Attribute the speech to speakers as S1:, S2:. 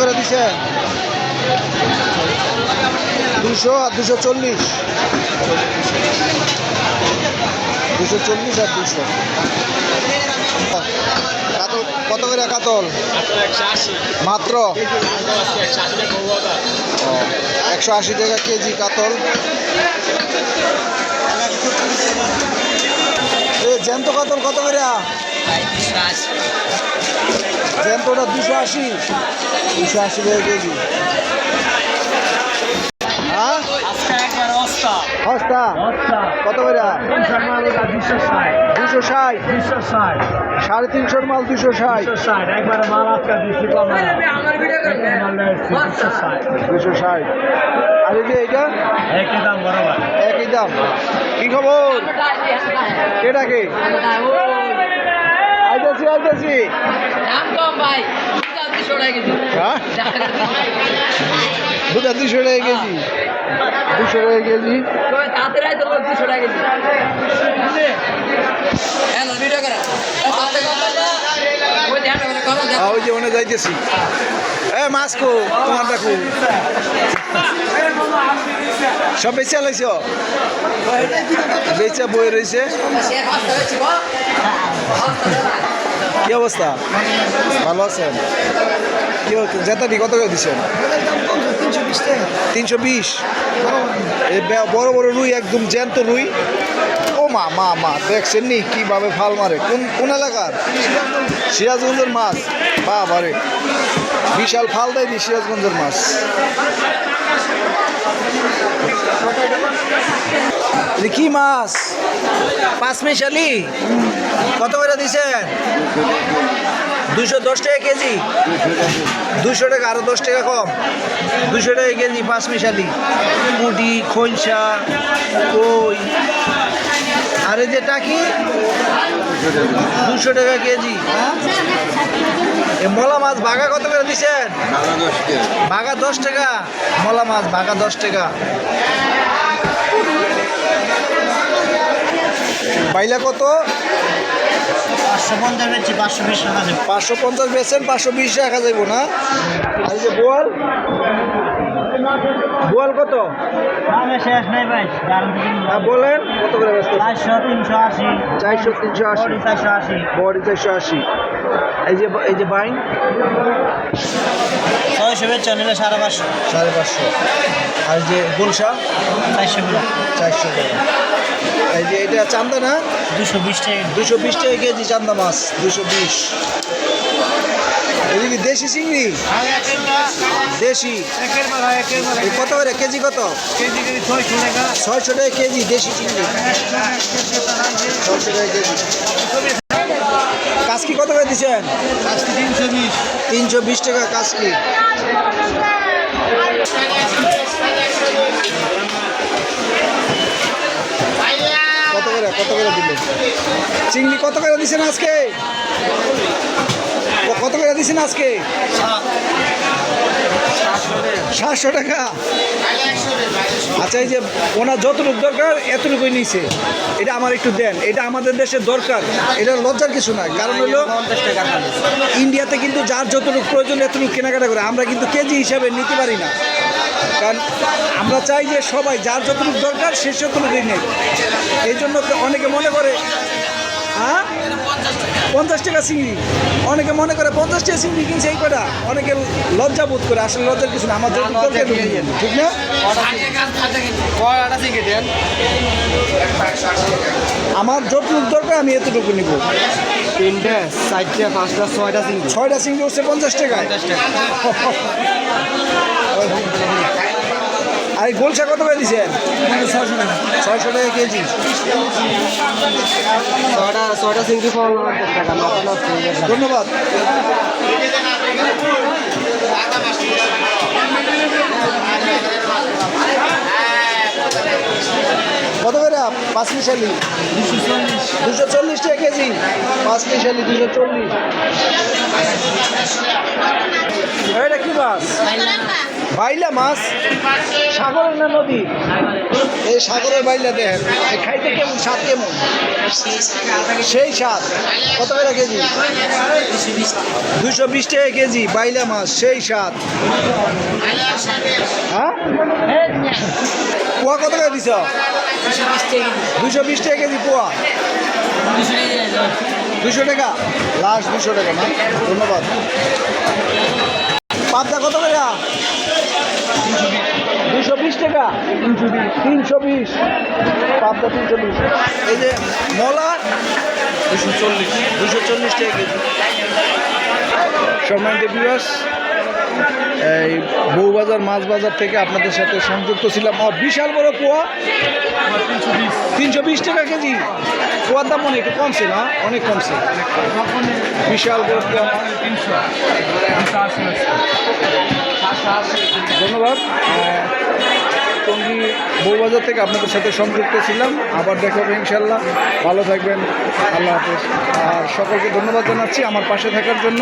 S1: করে দিছে। দুশো আর দুশো চল্লিশ। দুশো চল্লিশ আর দুশো। কাতল, কত করে কাতল? মাত্র? একশো আশি টাকা কেজি কাতল। জ্যান্ত কাতল কত করে? জ্যান্তটা দুশো আশি। দুশো আশি টাকা কেজি। সস্তা কত করে? দুশো ষাট। সাড়ে তিনশোর মাল দুশো ষাট। দুশো ষাট। আর এই যে এইটা? একই দাম কি খবর? কেটাকে আইতাছি আইতাছি।
S2: দাম কম ভাই দুশো টাকা কেজি
S1: দুশো টাকা কেজি দুশো টাকা কেজি
S2: তাড়াতাড়ি আয় তোর দুশো টাকা কেজি ওই দেখা করে করো
S1: আ, ওই যে ওনে যাইতেছি। এ মাছ কো তোমার দেখো। সব বেচে লাইছ? বেচা বই রয়েছে কি অবস্থা? ভালো আছেন? কি জেতাটি কত করে দিচ্ছেন? তিনশো বিশ। বড় বড় রুই, একদম জ্যান্ত রুই। ও মা মা মা, দেখছেন নি কীভাবে ফাল মারে। কোন কোন এলাকার? সিরাজগঞ্জের মাছ। বা বারে বিশাল ফাল দেয় সিরাজগঞ্জের মাছ। কি মাছ। পাঁচ মিশালি কত করে দিছেন? দুশো দশ টাকা কেজি। দুশো টাকা আরও দশ টাকা কম। দুশো টাকা কেজি পাঁচ মিশালি মুটি খৈসা কই? আর এই যে টাকি দুশো টাকা কেজি। এ মলা মাছ বাঘা কত করে দিছেন? বাঘা দশ টাকা মলা মাছ বাঘা দশ টাকা। বাইলা কত?
S3: পাঁচশো পঞ্চাশ
S1: বেচেন পাঁচশো বিশ রাখা যাইব না? আর যে বোয়াল। বোয়াল কত?
S3: শেষ নেই ভাই
S1: বলেন কত করে
S3: চারশো তিনশো আশি।
S1: চারশো তিনশো আশি।
S3: চারশো আশি।
S1: বড়ি চারশো আশি। এই যে এই যে বাইন।
S3: ছয়শো বেচছে সাড়ে পাঁচশো।
S1: সাড়ে পাঁচশো। আর যে গুলশা?
S3: চারশো
S1: চারশো এই যে এটা চান্দা না?
S3: দুশো বিশ টাকা।
S1: দুশো বিশ টাকা কেজি চান্দা মাছ দুশো বিশ। এদিকে দেশি চিংড়ি? দেশি? কত করে? কেজি কত?
S3: ছয়শো টাকা।
S1: কেজি দেশি চিংড়ি। ছয়শো টাকা কেজি। কাসকি কত করে দিচ্ছেন?
S3: কাশকি তিনশো বিশ।
S1: তিনশো বিশ টাকা কাশকি কত করে কত করে দিলেন? চিংড়ি কত করে দিচ্ছেন আজকে? কত করে দিচ্ছেন আজকে? সাতশো টাকা? আচ্ছা এই যে ওনার যতটুকু দরকার, এতটুকুই নিছে। এটা আমার একটু দেন। এটা আমাদের দেশের দরকার। এটা লজ্জার কিছু নয় কারণ হলো, ইন্ডিয়াতে কিন্তু যার যতটুকু প্রয়োজন, এতটুকু কেনাকাটা করে। আমরা কিন্তু কেজি হিসাবে নিতে পারি না। কারণ আমরা চাই যে সবাই যার যতটুকু দরকার, সে ততটুকুই নেই এই জন্য অনেকে মনে করে হ্যাঁ? পঞ্চাশ টাকা চিংড়ি। অনেকে মনে করে পঞ্চাশ টাকা চিংড়ি কিনছে এই কটা অনেকে লজ্জা বোধ করে আসলে লজ্জার কিছু না আমার যতটুকু দরকার এতটুকু নিয়ে নিই, ঠিক না? আমার যতটুকু দরকার আমি এতটুকু নিব।
S3: তিনটে চারটে পাঁচটা ছয়টা তিনটে
S1: ছয়টা চিংড়ি হচ্ছে পঞ্চাশ টাকায়। আর এই গোলসা কত করে দিচ্ছেন
S3: ছয়শো টাকা।
S1: ছয়শো টাকা কেজি।
S3: টাকা মাথা নষ্ট হয়ে গেছে
S1: ধন্যবাদ। কত করে? পাঁচ মিশালি দুশো চল্লিশ। টাকা কেজি। পাঁচ মিশালি দুশো চল্লিশ। বাইলা মাছ? সাগরের না নদী? এই সাগরের বাইলা দেখেন খাইতে কেমন? স্বাদ কেমন? সেই স্বাদ। কত করে কেজি? দুশো বিশ টাকা কেজি, বাইলা মাছ, সেই স্বাদ। হ্যাঁ? পোয়া কত করে দিছ? দুশো বিশ টাকা কেজি পোয়া। দুশো টাকা? লাস্ট দুশো টাকা, না? ধন্যবাদ। পাবদা কত করে? দুশো বিশ টাকা। তিনশো বিশ। পাবদা তিনশো বিশ। এই যে মলা দুশো চল্লিশ। দুশো চল্লিশ টাকা কেজি। সম্মানিত এই বউবাজার মাছ বাজার থেকে আপনাদের সাথে সংযুক্ত ছিলাম। আর বিশাল বড় পোয়া তিনশো বিশ। টাকা কেজি। পোয়ার দাম একটু কমছে না অনেক কমছে বিশাল ধন্যবাদ। টঙ্গী বউবাজার থেকে আপনাদের সাথে সংযুক্ত ছিলাম। আবার দেখা হবে ইনশাল্লাহ ভালো থাকবেন। আল্লাহ হাফেজ। আর সকলকে ধন্যবাদ জানাচ্ছি আমার পাশে থাকার জন্য।